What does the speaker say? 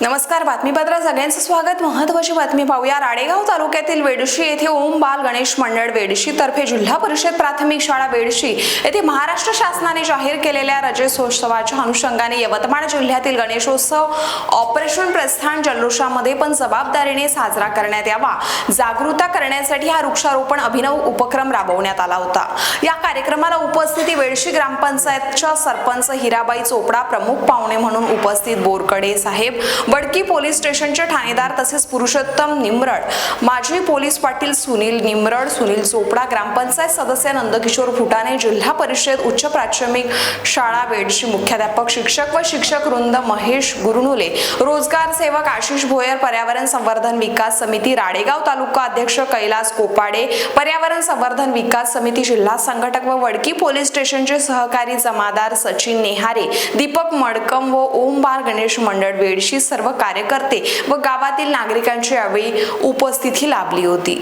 नमस्कार बातमीपत्रात सगळ्यांचं स्वागत. महत्वाची बातमी पाहूया. राडेगाव तालुक्यातील वेडशी येथे ओम बाल गणेश मंडळ वेडशी तर्फे जिल्हा परिषद प्राथमिक शाळा वेडशी येथे महाराष्ट्र शासनाने जाहीर केलेल्या रजतोत्सवाच्या अनुषंगाने यवतमाळ जिल्ह्यातील गणेशोत्सव ऑपरेशन प्रस्थान जल्लोषामध्ये पण जबाबदारीने साजरा करण्यात यावा. जागृता करण्यासाठी हा वृक्षारोपण अभिनव उपक्रम राबवण्यात आला होता. या कार्यक्रमाला उपस्थिती वेडशी ग्रामपंचायतच्या सरपंच हिराबाई चोपडा प्रमुख पाहुणे म्हणून उपस्थित बोरकडे साहेब बडकी पोलीस स्टेशनचे ठाणेदार तसेच पुरुषोत्तम निमरड माजी पोलीस पाटील सुनील निमरड सुनील चोपडा ग्रामपंचायत सदस्य नंदकिशोर फुटाणे जिल्हा परिषद उच्च प्राथमिक शाळा बेडशी मुख्याध्यापक शिक्षक व शिक्षक वृंद महेश गुरुनुले रोजगार सेवक आशिष भोयर पर्यावरण संवर्धन विकास समिती राडेगाव तालुका अध्यक्ष कैलास कोपाडे पर्यावरण संवर्धन विकास समिती जिल्हा संघटक व वडकी पोलीस स्टेशनचे सहकारी जमादार सचिन नेहारे दीपक मडकम व ओम बार गणेश मंडळ बेडशी सर्व कार्यकर्ते व गावातील नागरिकांची यावेळी उपस्थिती लाभली होती.